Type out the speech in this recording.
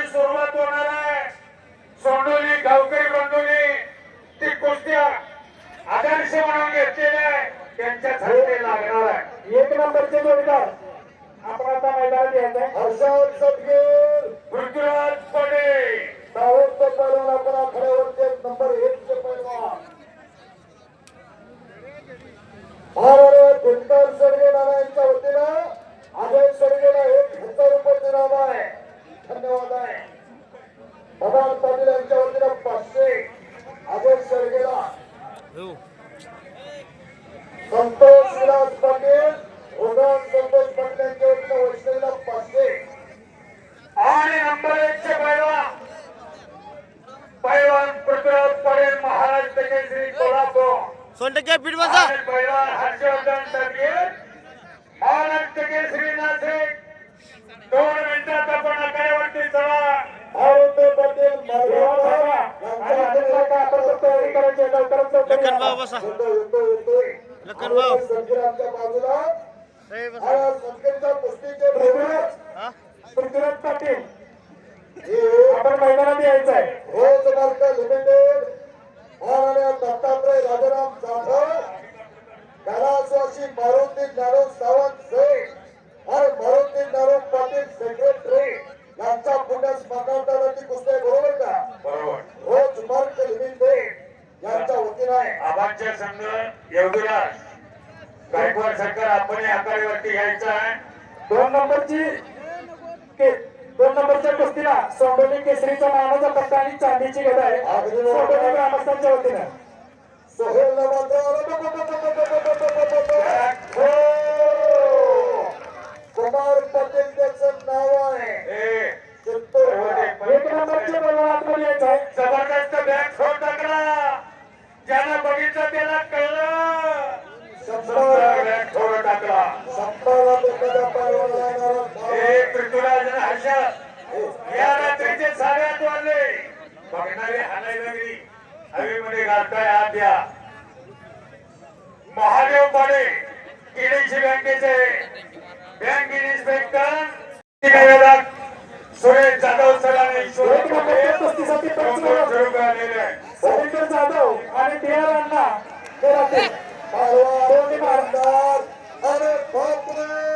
कुस्तीची सुरुवात होणार आहे. सोंडोली गावकरी बंडोली ती कुस्ती आदर्श म्हणून घेतलेली आहे. त्यांच्या झाले लागणार आहे. एक नंबरचे जोडदार. आपण आता मैदानात यायचं हर्षद सदगे पृथ्वीराज पडे. पैलवान आपण आठवड्यावरचे नंबर एक चे पैलवान भारत नारायणच्या भगवान पाटील यांच्या वतीनं पाचशे अजय सडगेला संतोष विलास पाटील भगवान संतोष पाटील यांच्या वतीनं वैष्णवीला पाचशे. आणि नंबर एक चे पैलवान पैलवान पृथ्वीराज पडेल महाराष्ट्र केसरी कोल्हापूर. सोन टक्के पीठ बसा. आणि पैलवान हर्षवर्धन सदगीर महाराष्ट्र केसरी नाशिक. दोन लखन भाऊ बसा. लखन भाऊ. आपण मैदानात लिमिटेड दत्तात्रय राजाराम जाधव मारुती सावंत शेख आणि मारुती ज्ञानव पाटील सेक्रेटरी यांच्या पुण्य स्मरणार्थाची कुस्ती आहे, बरोबर का बरोबर रोज मार्क लिमिटेड यांच्या वतीनं आहे आबांच्या संघ योगीराज. गायकवाड सरकार आपण आकडेवरती घ्यायचं आहे. दोन नंबरची के- दोन नंबरच्या कुस्तीला सोंडोली केसरीचा मानाचा पट्टा आणि चांदीची गदा आहे. सोंडोली ग्रामस्थांच्या वतीनं. सोहेल कुमार पटेल त्याचं नाव आहे. एक नंबरचे बलवान आतमध्ये यायचं आहे. जबरदस्त बॅग फोड टाकला ज्यानं बघितलं त्याला कळलं. सुंदर बॅग फोड टाकला. सप्ताला एखाद्या पैलवानाला येणारा धाव. पृथ्वीराज आणि हर्षद. या रात्रीचे साडेआठ वाजले. बघणारे हाणाय लागली. हवेमध्ये घालताय हात द्या. महादेव पाडे केडीशी बँकेचे बँक इन्स्पेक्टर सुरेश जाधव सरांनी सुरू केलेले आहे सचिंदर जाधव आणि टी अरे बापरे.